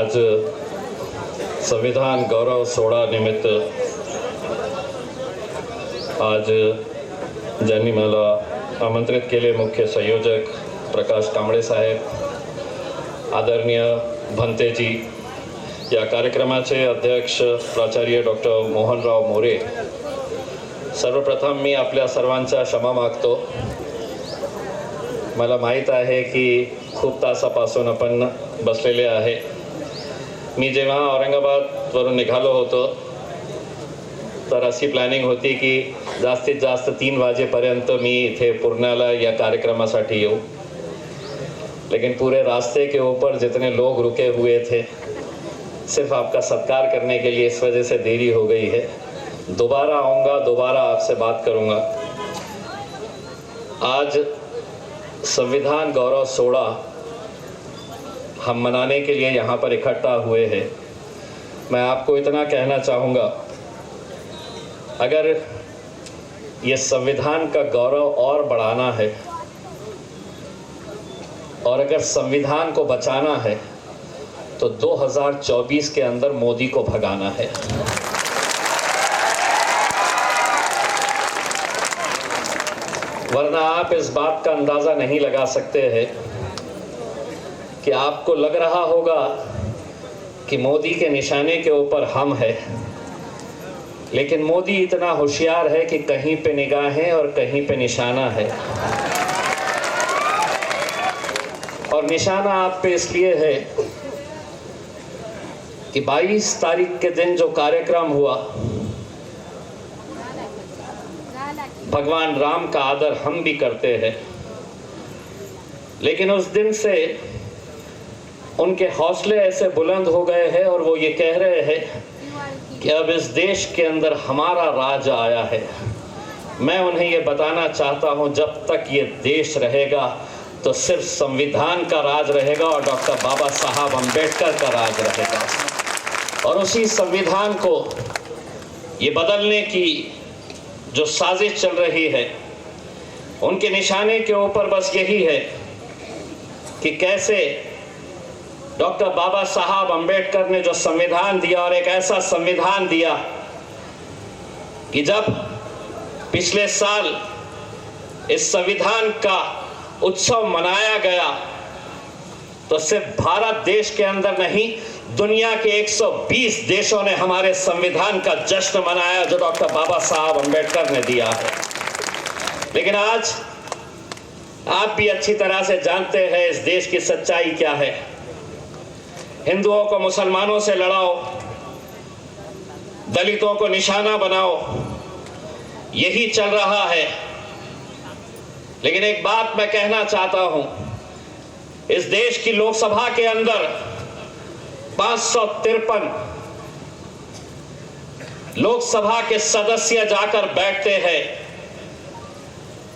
आज संविधान गौरव सोहळा निमित्त आज ज्यांनी मला आमंत्रित केले मुख्य संयोजक प्रकाश कांबळे साहेब आदरणीय भंतेजी या कार्यक्रमाचे अध्यक्ष प्राचार्य डॉक्टर मोहनराव मोरे सर्वप्रथम मी आपल्या सर्वांचा क्षमा मागतो. मला माहीत आहे की खूप तासापासून आपण बसलेले आहे. मी जेव्हा औरंगाबादवरून निघालो होतो, तर अशी प्लॅनिंग होती की जास्तीत जास्त तीन वाजेपर्यंत मी इथे पूर्णाला या कार्यक्रमासाठी येऊ. लेकिन पूरे रास्ते के ऊपर जितने लोग रुके हुए थे, सिर्फ़ आपका सत्कार करने के लिए इस वजह से देरी हो गई है। दोबारा आऊँगा, दोबारा आपसे बात करूँगा। आज संविधान गौरव सोड़ा हम मनाने के लिए यहाँ पर इकट्ठा हुए हैं। मैं आपको इतना कहना चाहूँगा, अगर ये संविधान का गौरव और बढ़ाना है, और अगर संविधान को बचाना है तो 2024 के अंदर मोदी को भगाना है। वरना आप इस बात का अंदाज़ा नहीं लगा सकते हैं कि आपको लग रहा होगा कि मोदी के निशाने के ऊपर हम हैं। लेकिन मोदी इतना होशियार है कि कहीं पे निगाहें और कहीं पे निशाना है। और निशाना आप पे इसलिए है कि 22 तारीख के दिन जो कार्यक्रम हुआ, भगवान राम का आदर हम भी करते हैं। लेकिन उस दिन से उनके हौसले ऐसे बुलंद हो गए हैं और वो ये कह रहे हैं कि अब इस देश के अंदर हमारा राज आया है। मैं उन्हें ये बताना चाहता हूँ, जब तक ये देश रहेगा तो सिर्फ़ संविधान का राज रहेगा और डॉक्टर बाबा साहब अंबेडकर का राज रहेगा। और उसी संविधान को ये बदलने की जो साजिश चल रही है, उनके निशाने के ऊपर बस यही है कि कैसे डॉक्टर बाबा साहब अंबेडकर ने जो संविधान दिया और एक ऐसा संविधान दिया कि जब पिछले साल इस संविधान का उत्सव मनाया गया तो सिर्फ़ भारत देश के अंदर नहीं, दुनिया के 120 देशों ने हमारे संविधान का जश्न मनाया जो डॉक्टर बाबा साहब अंबेडकर ने दिया है। लेकिन आज आप भी अच्छी तरह से जानते हैं इस देश की सच्चाई क्या है। हिंदुओं को, मुसलमानों से लड़ाओ, दलितों को निशाना बनाओ, यही चल रहा है। लेकिन एक बात मैं कहना चाहता हूँ, इस देश की लोकसभा के अंदर पाँच सौ तिरपन लोकसभा के सदस्य जाकर बैठते हैं।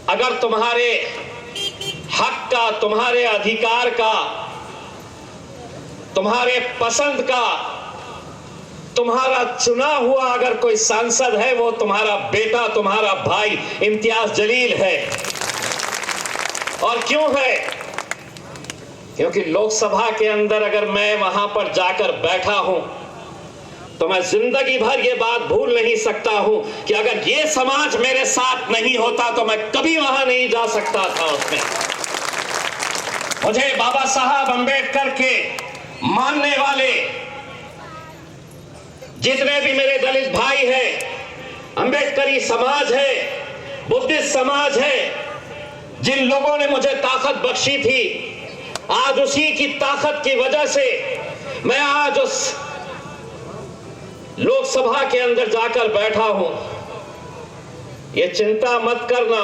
अगर तुम्हारे हक का, तुम्हारे अधिकार का तुम्हारे पसंद का तुम्हारा चुना हुआ अगर कोई सांसद है, वो तुम्हारा बेटा, तुम्हारा भाई इम्तियाज़ जलील है। और क्यों है? क्योंकि लोकसभा के अंदर अगर मैं वहाँ पर जाकर बैठा हूँ तो मैं ज़िंदगी भर ये बात भूल नहीं सकता हूँ कि अगर ये समाज मेरे साथ नहीं होता तो मैं कभी वहाँ नहीं जा सकता था उसमें। मुझे बाबा साहब अंबेडकर के मानने वाले जितने भी मेरे दलित भाई हैं, अंबेडकरी समाज है, बुद्धिस्ट समाज है, जिन लोगों ने मुझे ताकत बख्शी थी, आज उसी की ताकत की वजह से मैं आज उस लोकसभा के अंदर जाकर बैठा हूँ। ये चिंता मत करना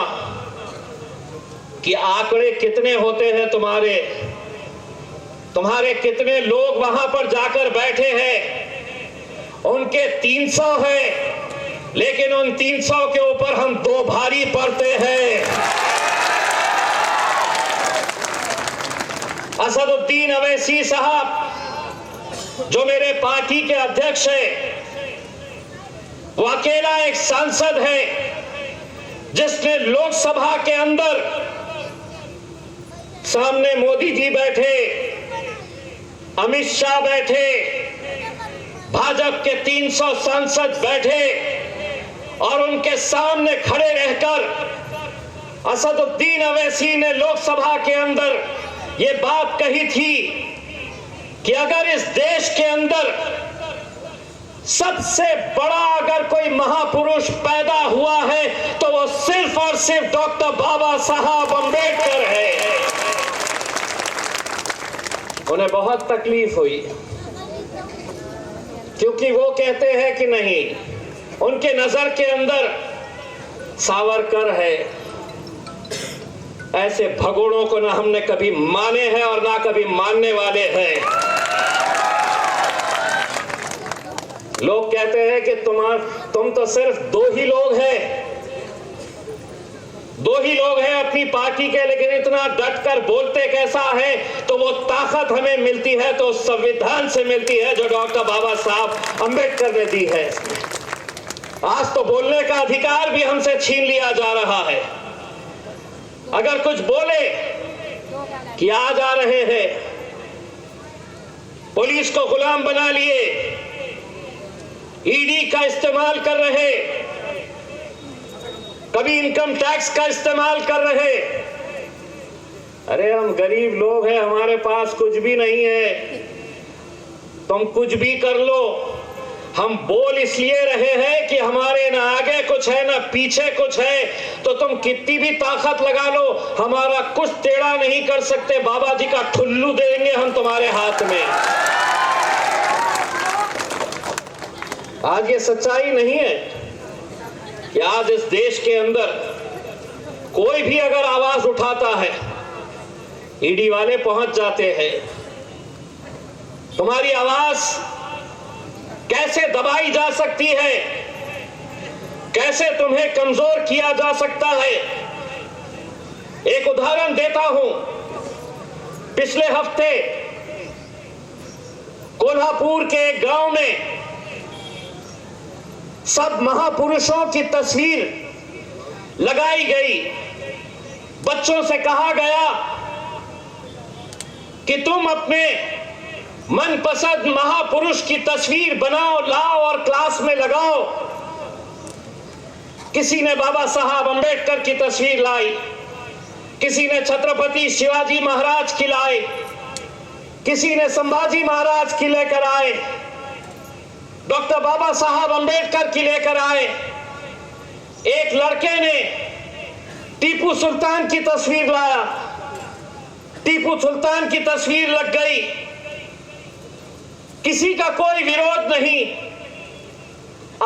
कि आंकड़े कितने होते हैं तुम्हारे। तुम्हारे कितने लोग वहाँ पर जाकर बैठे हैं? उनके 300 है, लेकिन उन 300 के ऊपर हम दो भारी पड़ते हैं। असदुद्दीन अवैसी साहब, जो मेरे पार्टी के अध्यक्ष है, वो अकेला एक सांसद है, जिसने लोकसभा के अंदर सामने मोदी जी बैठे। अमित शाह बैठे। भाजपा के 300 सांसद बैठे और उनके सामने खड़े रहकर असदुद्दीन अवैसी ने लोकसभा के अंदर ये बात कही थी कि अगर इस देश के अंदर सबसे बड़ा अगर कोई महापुरुष पैदा हुआ है तो वो सिर्फ़ और सिर्फ़ डॉक्टर बाबा साहब अंबेडकर है। उन्हें बहुत तकलीफ़ हुई। क्योंकि वो कहते हैं कि नहीं, उनके नज़र के अंदर सावरकर है। ऐसे भगोड़ों को ना हमने कभी माने हैं और ना कभी मानने वाले हैं। लोग कहते हैं कि तुम्हार तुम तो सिर्फ़ दो ही लोग हैं। दो ही लोग हैं अपनी पार्टी के, लेकिन इतना डट कर बोलते कैसा है? तो वो ताकत हमें मिलती है तो संविधान से मिलती है, जो डॉक्टर बाबा साहब अंबेडकर ने दी है। आज तो बोलने का अधिकार भी हमसे छीन लिया जा रहा है। अगर कुछ बोले कि आ जा रहे हैं, पुलिस को गुलाम बना लिए, ईडी का इस्तेमाल कर रहे कभी इनकम टैक्स का इस्तेमाल कर रहे अरे, हम गरीब लोग हैं, हमारे पास कुछ भी नहीं है। तुम कुछ भी कर लो। हम बोल इसलिए रहे हैं कि हमारे ना आगे कुछ है, ना पीछे कुछ है। तो तुम कितनी भी ताकत लगा लो, हमारा कुछ टेढ़ा नहीं कर सकते। बाबा जी का ठुल्लू देंगे हम तुम्हारे हाथ में। आज ये सच्चाई नहीं है। कि आज इस देश के अंदर कोई भी अगर आवाज़ उठाता है, ईडी वाले पहुँच जाते हैं, तुम्हारी आवाज़ कैसे दबाई जा सकती है? कैसे तुम्हें कमज़ोर किया जा सकता है? एक उदाहरण देता हूँ। पिछले हफ़्ते कोल्हापुर के एक गाँव में सब महापुरुषों की तस्वीर लगाई गई। बच्चों से कहा गया कि तुम अपने मनपसंद महापुरुष की तस्वीर बनाओ, लाओ और क्लास में लगाओ। किसी ने बाबा साहब अंबेडकर की तस्वीर लाई। किसी ने छत्रपति शिवाजी महाराज की लाई। किसी ने संभाजी महाराज की लेकर आए। डॉक्टर बाबा साहब अंबेडकर की लेकर आए। एक लड़के ने टीपू सुल्तान की तस्वीर लाया। टीपू सुल्तान की तस्वीर लग गई। किसी का कोई विरोध नहीं।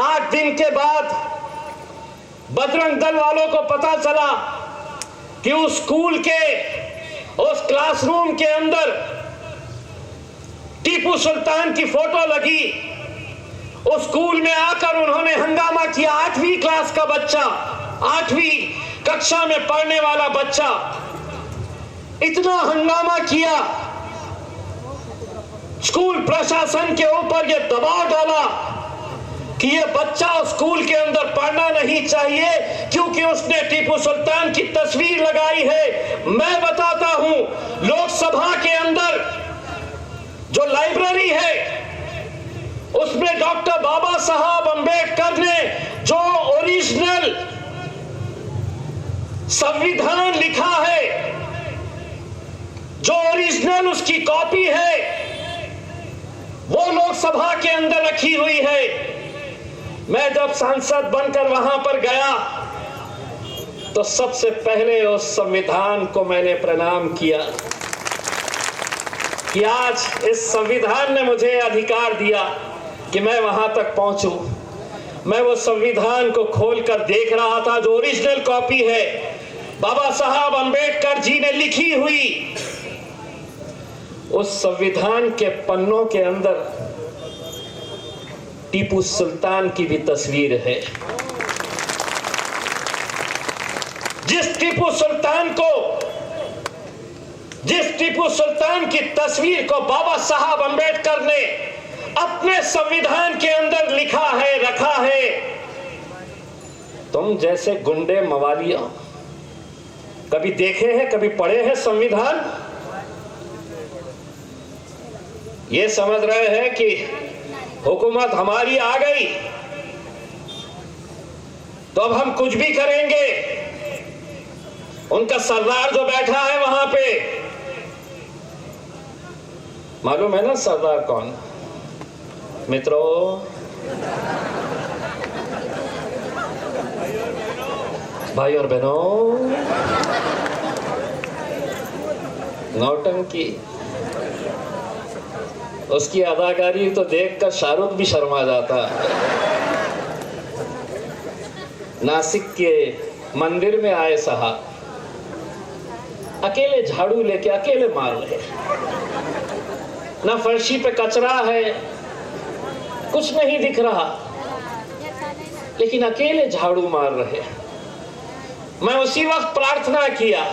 आठ दिन के बाद बजरंग दल वालों को पता चला कि उस स्कूल के, उस क्लासरूम के अंदर टीपू सुल्तान की फ़ोटो लगी। उस स्कूल में आकर उन्होंने हंगामा किया। आठवीं क्लास का बच्चा, आठवीं कक्षा में पढ़ने वाला बच्चा। इतना हंगामा किया। स्कूल प्रशासन के ऊपर यह दबाव डाला कि ये बच्चा स्कूल के अंदर पढ़ना नहीं चाहिए, क्योंकि उसने टीपू सुल्तान की तस्वीर लगाई है। मैं बताता हूँ, लोकसभा के अंदर जो लाइब्रेरी है उसमें डॉक्टर बाबा साहब अंबेडकर ने जो ओरिजिनल संविधान लिखा है, जो ओरिजिनल उसकी कॉपी है, वो लोकसभा के अंदर रखी हुई है। मैं जब सांसद बनकर वहाँ पर गया तो सबसे पहले उस संविधान को मैंने प्रणाम किया कि आज इस संविधान ने मुझे अधिकार दिया। कि मैं वहाँ तक पहुंचूं। मैं वो संविधान को खोलकर देख रहा था जो ओरिजिनल कॉपी है। बाबा साहब अंबेडकर जी ने लिखी हुई। उस संविधान के पन्नों के अंदर टीपू सुल्तान की भी तस्वीर है। जिस टीपू सुल्तान को, जिस टीपू सुल्तान की तस्वीर को बाबा साहब अंबेडकर ने अपने संविधान के अंदर लिखा है, रखा है। तुम जैसे गुंडे मवालिया, कभी देखे हैं, कभी पढ़े हैं संविधान? ये समझ रहे हैं कि हुकूमत हमारी आ गई। तो अब हम कुछ भी करेंगे। उनका सरदार जो बैठा है वहाँ पे, मालूम है ना सरदार कौन? मित्रों भाई और बहनों नौटंकी उसकी अदाकारी तो देखकर शाहरुख भी शर्मा जाता। नासिक के मंदिर में आए साहब। अकेले झाड़ू लेके, अकेले मार रहे ना फर्शी पे कचरा है कुछ नहीं दिख रहा। लेकिन अकेले झाड़ू मार रहे मैं उसी वक्त प्रार्थना किया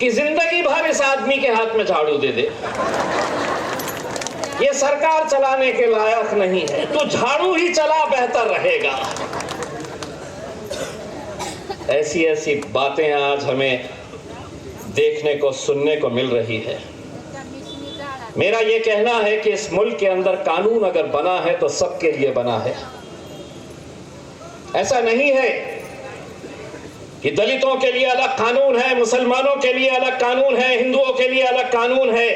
कि ज़िंदगी भर इस आदमी के हाथ में झाड़ू दे दे। ये सरकार चलाने के लायक नहीं है। तो झाड़ू ही चला बेहतर रहेगा। ऐसी ऐसी बातें आज हमें देखने को, सुनने को मिल रही है। मेरा ये कहना है कि इस मुल्क के अंदर कानून अगर बना है तो सबके लिए बना है। ऐसा नहीं है कि दलितों के लिए अलग कानून है, मुसलमानों के लिए अलग कानून है, हिंदुओं के लिए अलग कानून है।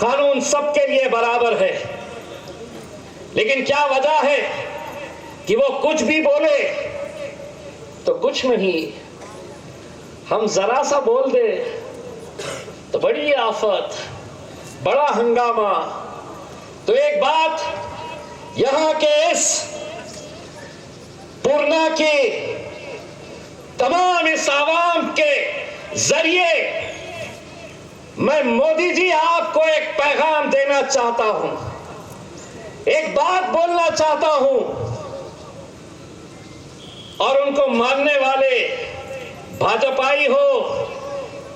कानून सबके लिए बराबर है। लेकिन क्या वजह है कि वो कुछ भी बोले तो कुछ नहीं? हम जरा सा बोल दे तो बड़ी आफत। बड़ा हंगामा। तो एक बात यहाँ के इस पूर्णा की तमाम इस आवाम के ज़रिए मैं मोदी जी आपको एक पैगाम देना चाहता हूँ। एक बात बोलना चाहता हूँ और उनको मानने वाले भाजपाई हो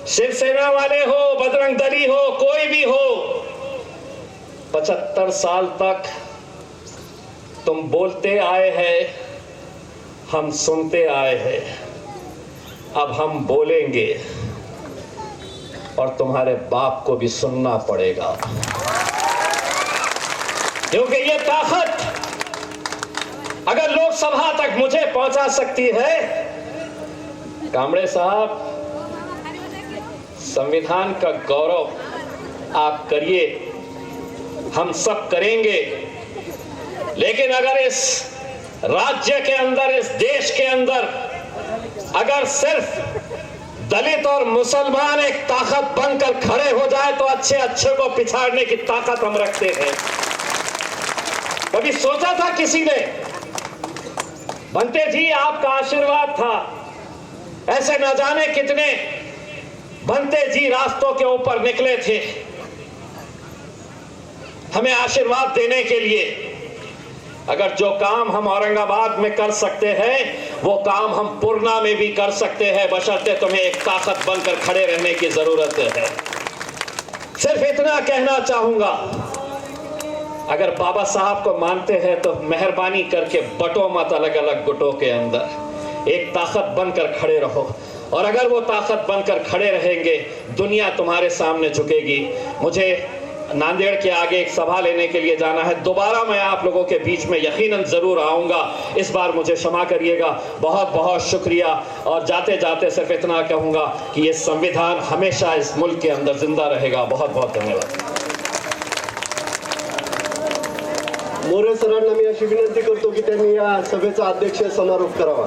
शिवसेना वाले हो, बजरंग दली हो, कोई भी हो, पचहत्तर साल तक तुम बोलते आए हैं, हम सुनते आए हैं। अब हम बोलेंगे और तुम्हारे बाप को भी सुनना पड़ेगा। क्योंकि ये ताकत अगर लोकसभा तक मुझे पहुँचा सकती है कामड़े साहब संविधान का गौरव आप करिए, हम सब करेंगे। लेकिन अगर इस राज्य के अंदर, इस देश के अंदर, अगर सिर्फ़ दलित और मुसलमान एक ताकत बनकर खड़े हो जाए तो अच्छे अच्छे को पिछाड़ने की ताकत हम रखते हैं। कभी सोचा था किसी ने? बनते जी, आपका आशीर्वाद था। ऐसे न जाने कितने बनते जी रास्तों के ऊपर निकले थे। हमें आशीर्वाद देने के लिए, अगर जो काम हम औरंगाबाद में कर सकते हैं, वो काम हम पूर्णा में भी कर सकते हैं। बशर्ते तुम्हें एक ताकत बनकर खड़े रहने की ज़रूरत है। सिर्फ़ इतना कहना चाहूँगा, अगर बाबा साहब को मानते हैं तो मेहरबानी करके बटो मत अलग अलग गुटों के अंदर। एक ताकत बनकर खड़े रहो। और अगर वो ताकत बनकर खड़े रहेंगे, दुनिया तुम्हारे सामने झुकेगी। मुझे नांदेड़ के आगे एक सभा लेने के लिए जाना है। दोबारा मैं आप लोगों के बीच में यकीनन ज़रूर आऊँगा। इस बार मुझे क्षमा करिएगा। बहुत बहुत शुक्रिया। और जाते जाते सिर्फ़ इतना कहूँगा कि ये संविधान हमेशा इस मुल्क के अंदर ज़िंदा रहेगा। बहुत बहुत धन्यवाद। मोरे सरांना, मी अशी विनंती करतो अध्यक्ष समारोप करावा।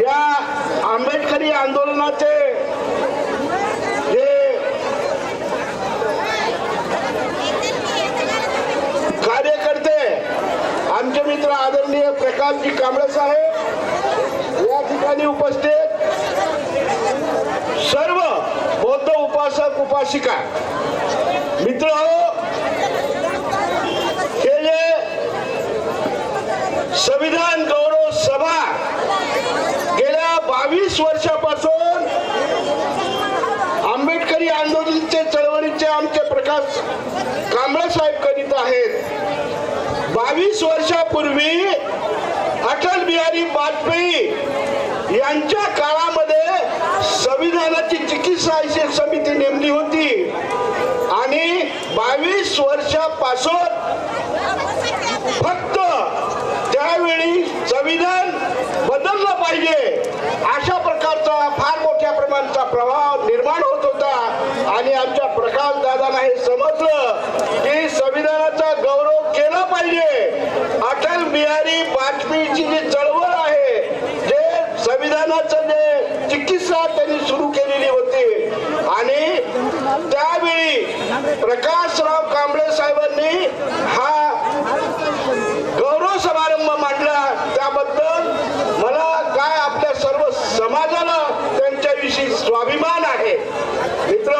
या आंबेडकरी आंदोलनाचे जे कार्यकर्ते आमचे मित्र आदरणीय प्रकाशजी कांबळे साहेब या ठिकाणी उपस्थित सर्व बौद्ध उपासक उपासिका मित्र हो, हे संविधान वर्षापासून आंबेडकरी आंदोलनचे चळवळीचे आमचे प्रकाश कांबळे साहेब करीत आहेत. बावीस वर्षापूर्वी अटल बिहारी वाजपेयी यांच्या काळामध्ये संविधानाची चिकित्सा समिती नेमली होती. आणि बावीस वर्षापासून फक्त त्यावेळी संविधान बदललं पाहिजे अशा प्रकारचा फार मोठ्या प्रमाणाचा प्रभाव निर्माण होत होता आणि आमच्या प्रकाश दादांना हे समजलं की संविधानाचा गौरव केला पाहिजे. अटल बिहारी वाजपेयीची जी चळवळ आहे जे संविधानाचं जे चिकित्सा त्यांनी सुरू केलेली होती. आणि त्यावेळी प्रकाशराव कांबळे साहेबांनी हा गौरव समारंभ मांडला त्याबद्दल मला काय आपल्या सर्व समाजाला त्यांच्याविषयी स्वाभिमान आहे मित्र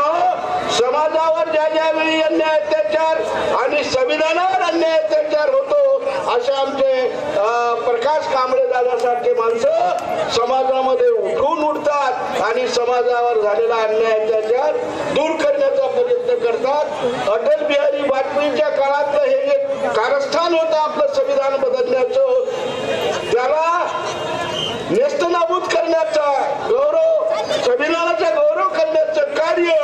समाजावर ज्या ज्यावेळी अन्याय अत्याचार आणि संविधानावर अन्याय अत्याचार होतो असे आमचे प्रकाश कांबळे दादासारखे माणसं समाजामध्ये उठून उठतात आणि समाजावर झालेला अन्याय अत्याचार दूर करण्याचा प्रयत्न करतात. अटल बिहारी वाजपेयीच्या काळातलं हे जे कारस्थान होतं आपलं संविधान बदलण्याचं. त्याला नेस्तनाबूत करण्याचा गौरव संविधानाचा गौरव करण्याचं कार्य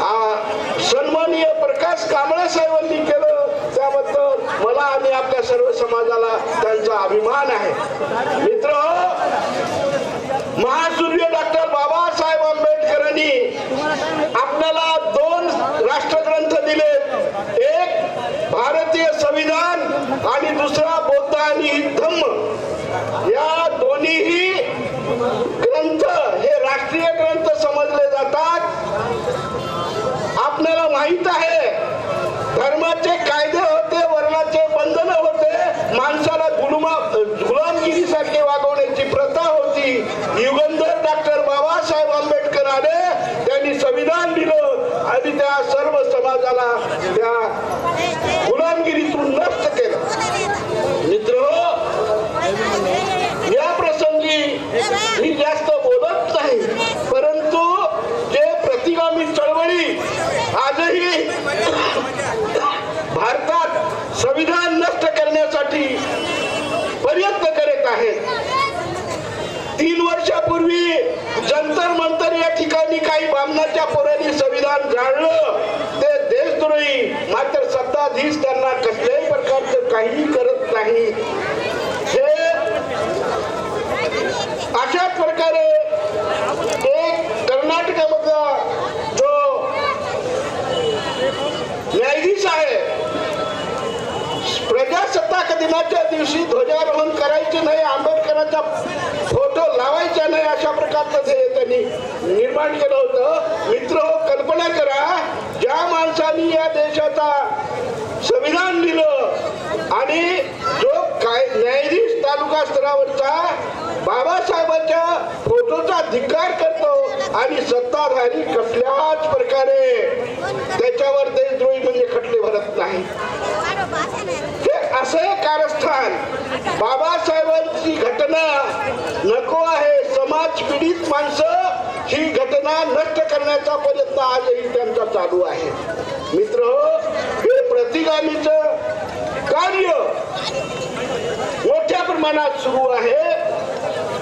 आ, सन्माननीय विकास कांबळे साहेबांनी केलं त्याबद्दल मला आणि आपल्या सर्व समाजाला त्यांचा अभिमान आहे. मित्र महासूर्य डॉक्टर बाबासाहेब आंबेडकरांनी आपल्याला दोन राष्ट्रग्रंथ दिले. एक भारतीय संविधान आणि दुसरा बौद्ध आणि धम्म या दोन्हीही ग्रंथ हे राष्ट्रीय ग्रंथ समजले जातात. आपल्याला माहीत आहे धर्माचे कायदे होते वर्णाचे बंधन होते माणसाला गुलमा गुलामगिरीसारखे वागवण्याची प्रथा होती. युगंधर डॉक्टर बाबासाहेब आंबेडकर आले त्यांनी संविधान दिलं आणि त्या सर्व समाजाला त्या गुलामगिरीतून नष्ट केलं मित्र या प्रसंगी मी जास्त बोलत नाही परंतु जे प्रतिगामी चळवळी आजही भारतात संविधान नष्ट करण्यासाठी प्रयत्न करत आहेत तीन वर्षापूर्वी जंतर मंतर या ठिकाणी काही बामणाच्या पोरांनी संविधान जाळलं. ते देशद्रोही मात्र सत्ताधीश त्यांना कसल्याही प्रकारचं काही करत नाही हे अशा प्रकारे एक कर्नाटकामधला जो न्यायाधीश आहे प्रजासत्ताक दिनाच्या दिवशी ध्वजारोहण करायचे नाही आंबेडकरांचा फोटो लावायचा नाही अशा प्रकारचं ते त्यांनी निर्माण केलं होतं. मित्र हो कल्पना करा ज्या माणसांनी या देशाचा संविधान दिलं आणि जो काय न्यायाधीश तालुका स्तरावरचा बाबासाहेबांच्या फोटोचा धिक्कार करतो आणि सत्ताधारी कसल्याच प्रकारे त्याच्यावर देशद्रोही म्हणजे खटले भरत नाही. असे कारस्थान बाबासाहेबांची घटना नको आहे. समाज पीडित माणसं ही घटना नष्ट करण्याचा प्रयत्न आजही त्यांचा चालू आहे. मित्र हे प्रतिगामीच कार्य मोठ्या प्रमाणात सुरू आहे.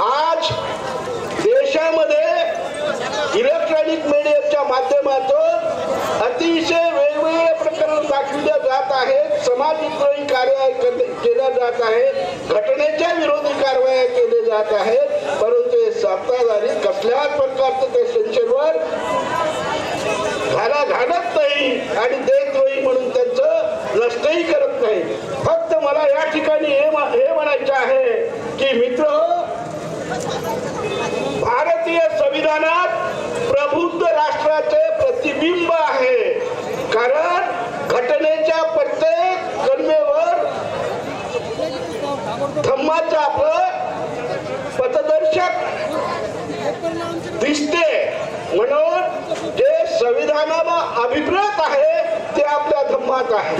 आज देशामध्ये इलेक्ट्रॉनिक मीडियाच्या माध्यमातून अतिशय वेगवेगळे प्रकरण दाखविले जात आहेत समाजविद्रोही कार्य केल्या जात आहेत. घटनेच्या विरोधी कारवाया केल्या जात आहेत. परंतु हे सत्ताधारी कसल्याच प्रकारचं ते सेन्सरवर घाला घालत नाही आणि देशद्रोही म्हणून त्यांचं नष्टही करत नाही. फक्त मला या ठिकाणी हे हे म्हणायचं आहे की मित्र भारतीय संविधानात प्रबुद्ध राष्ट्राचे प्रतिबिंब आहे. कारण घटनेच्या प्रत्येक धम्माचं आपलं पथदर्शक दिसते. म्हणून जे संविधानाला अभिप्रेत आहे ते आपल्या धम्मात आहे.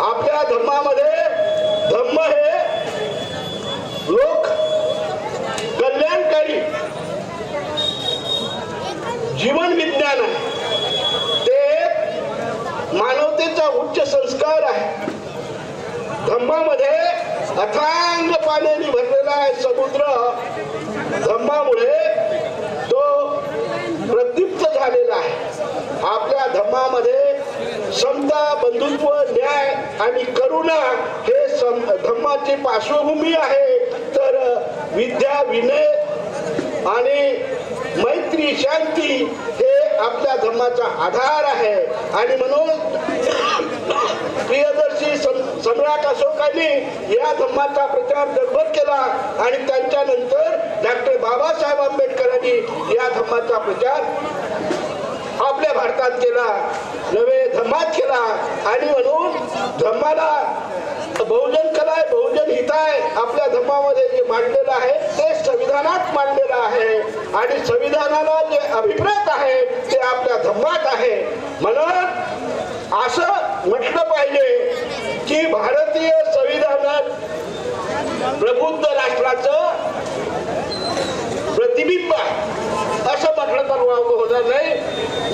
आपल्या धम्मामध्ये धम्म हे लोक कल्याणकारी जीवन विज्ञान आहे. ते मानवतेचा उच्च संस्कार आहे. धम्मामध्ये अथांग पाण्याने भरलेला आहे समुद्र. धम्मामुळे तो प्रदीप्त झालेला आहे. आपल्या धम्मामध्ये समता बंधुत्व न्याय आणि करुणा हे सम धम्माची पार्श्वभूमी आहे. तर विद्या विनय आणि मैत्री शांती हे आपल्या धर्माचा आधार आहे. आणि म्हणून प्रियदर सम्राट अशोकांनी या धम्माचा प्रचार जगभर केला आणि त्यांच्यानंतर डॉक्टर बाबासाहेब आंबेडकरांनी या धम्माचा प्रचार आपल्या भारतात केला नवे धम्मात केला. आणि म्हणून धम्माला बहुजन कलाय बहुजन हिताय आपल्या धम्मामध्ये जे मांडलेलं आहे ते संविधानात मांडलेलं आहे. आणि संविधानाला जे अभिप्रेत आहे ते आपल्या धम्मात आहे. म्हणून असं म्हटलं पाहिजे की भारतीय संविधानात प्रबुद्ध राष्ट्राचं प्रतिबिंब असं म्हटलं तर होणार नाही.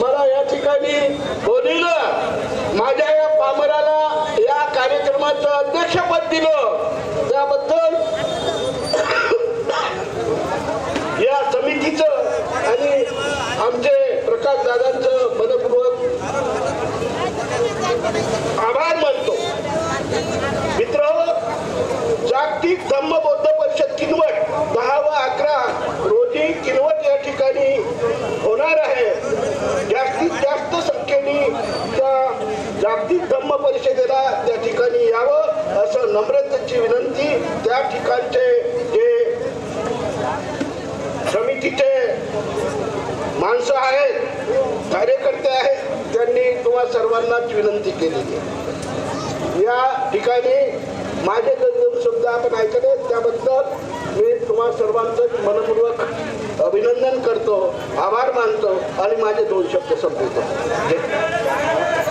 मला या ठिकाणी बोलिलं माझ्या या पामराला या कार्यक्रमाचं अध्यक्षपद दिलं. त्याबद्दल या समितीचं आणि आमचे प्रकाश दादांचं मनपूर्वक आभार मानतो मित्र जागतिक धम्म बौद्ध परिषद किनवट दहा व अकरा रोजी किनवट या ठिकाणी होणार आहे जास्तीत जास्त संख्येने त्या जागतिक धम्म परिषदेला त्या ठिकाणी यावं असं नम्रतेची विनंती त्या ठिकाणचे जे समितीचे माणसं आहेत कार्यकर्ते आहेत त्यांनी तुम्हा सर्वांनाच विनंती केलेली आहे. या ठिकाणी माझे जे दोन शब्द आपण ऐकले त्याबद्दल मी तुम्हा सर्वांचं मनपूर्वक अभिनंदन करतो आभार मानतो आणि माझे दोन शब्द संपवतो जय.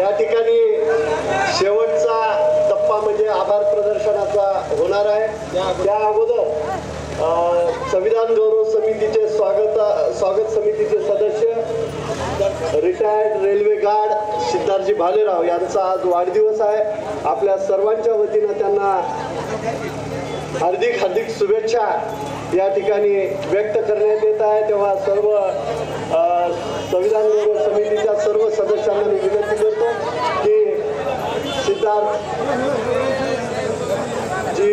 या ठिकाणी शेवटचा टप्पा म्हणजे आभार प्रदर्शनाचा होणार आहे त्या अगोदर अ, संविधान गौरव समितीचे स्वागत स्वागत समितीचे सदस्य retired railway guard Siddharthji Bhalerao यांचा आज वाढदिवस आहे आपल्या सर्वांच्या वतीनं त्यांना हार्दिक हार्दिक शुभेच्छा या ठिकाणी व्यक्त करण्यात येत आहे तेव्हा सर्व संविधान समितीच्या सर्व सदस्यांना मी विनंती करतो की सिद्धार्थ जी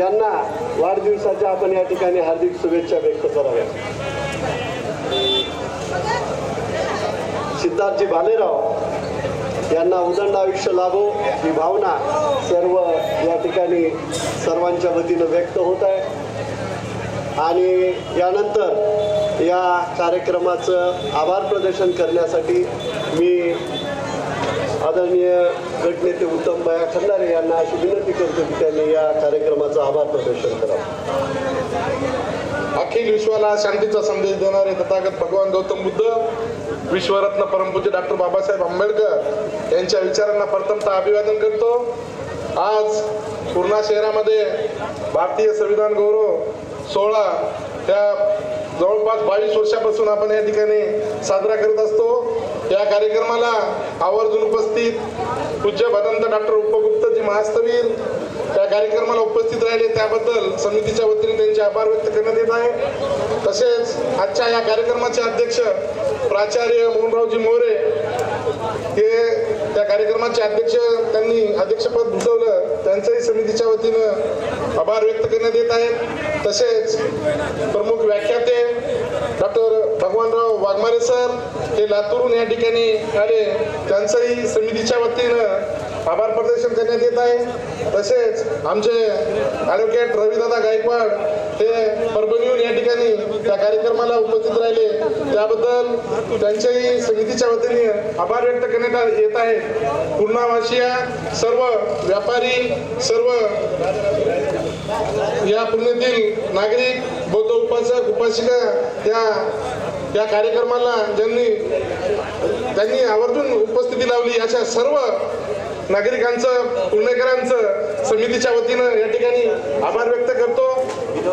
यांना वाढदिवसाच्या आपण या ठिकाणी हार्दिक शुभेच्छा व्यक्त कराव्या. सिद्धार्थजी भालेराव यांना उदंड आयुष्य लाभो ही भावना सर्व या ठिकाणी सर्वांच्या वतीनं व्यक्त होत आहे. आणि यानंतर या कार्यक्रमाचं आभार प्रदर्शन करण्यासाठी मी आदरणीय गटनेते उत्तम बया खंडारे यांना अशी विनंती करतो की त्यांनी या कार्यक्रमाचं आभार प्रदर्शन करावं. अखिल विश्वाला शांतीचा संदेश देणारे तथागत भगवान गौतम बुद्ध विश्वरत्न परमपूज्य डॉक्टर बाबासाहेब आंबेडकर यांच्या विचारांना प्रथमतः अभिवादन करतो. आज पूर्णा शहरामध्ये भारतीय संविधान गौरव सोहळा त्या जवळपास बावीस वर्षापासून आपण या ठिकाणी साजरा करत असतो. या कार्यक्रमाला आवर्जून उपस्थित पूज्य भदंत डॉक्टर उपगुप्तजी महास्तवीर त्या कार्यक्रमाला उपस्थित राहिले. त्याबद्दल समितीच्या वतीने त्यांचे आभार व्यक्त करण्यात येत आहे. तसेच आजच्या या कार्यक्रमाचे अध्यक्ष प्राचार्य मोहनरावजी मोरे हे त्या कार्यक्रमाचे अध्यक्ष त्यांनी अध्यक्षपद भूषवलं. त्यांचंही समितीच्या वतीनं आभार व्यक्त करण्यात येत आहेत. तसेच प्रमुख व्याख्याते डॉक्टर भगवानराव वाघमारे सर हे लातूरून या ठिकाणी आले. त्यांचंही समितीच्या वतीनं आभार प्रदर्शन करण्यात येत आहे. तसेच आमचे ॲडव्होकेट रविदादा गायकवाड हे परभणीहून या ठिकाणी त्या कार्यक्रमाला उपस्थित राहिले. त्याबद्दल त्यांच्याही समितीच्या वतीने आभार व्यक्त करण्यात येत आहे. पूर्णावासिया सर्व व्यापारी सर्व या पुण्यातील नागरिक बौद्ध उपासक उपासिका या या कार्यक्रमाला ज्यांनी त्यांनी आवर्जून उपस्थिती लावली अशा सर्व नागरिकांचं पुणेकरांचं समितीच्या वतीनं या ठिकाणी आभार व्यक्त करतो.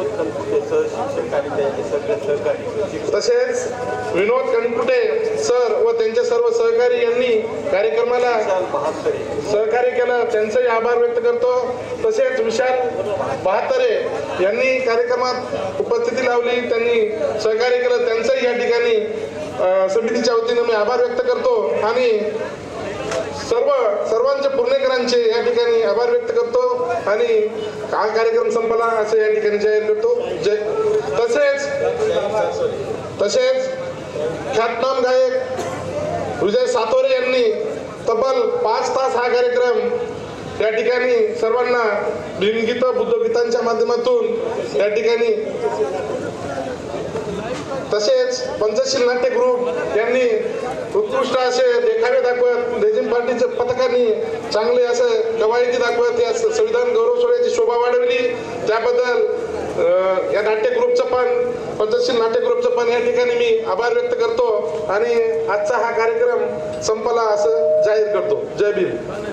विनोद कनपुटे सर शिक्षक आणि त्यांचे सगळे सहकारी तसेच विनोद कणकुटे सर व त्यांचे सर्व सहकारी यांनी कार्यक्रमाला सहकार्य केलं. त्यांचंही आभार व्यक्त करतो. तसेच विशाल बहात्तरे यांनी कार्यक्रमात उपस्थिती लावली. त्यांनी सहकार्य केलं. त्यांचंही या ठिकाणी समितीच्या वतीनं मी आभार व्यक्त करतो. आणि सर्व सर्वांचे पुणेकरांचे या ठिकाणी आभार व्यक्त करतो आणि हा कार्यक्रम संपला असं या ठिकाणी जाहीर करतो. जय. तसेच तसेच ख्यातनाम गायक विजय सातोरे यांनी तब्बल पाच तास हा कार्यक्रम या ठिकाणी सर्वांना भीमगीत बुद्धगीतांच्या माध्यमातून या ठिकाणी तसेच पंचशील नाट्य ग्रुप यांनी उत्कृष्ट असे देखावे दाखवत पार्टीच्या पथकांनी चांगले असं कवायती दाखवत या संविधान गौरव सोहळ्याची शोभा वाढवली. त्याबद्दल या नाट्य ग्रुपचं पण पंचशील नाट्य ग्रुपचं पण या ठिकाणी मी आभार व्यक्त करतो. आणि आजचा हा कार्यक्रम संपला असं जाहीर करतो. जय भीम.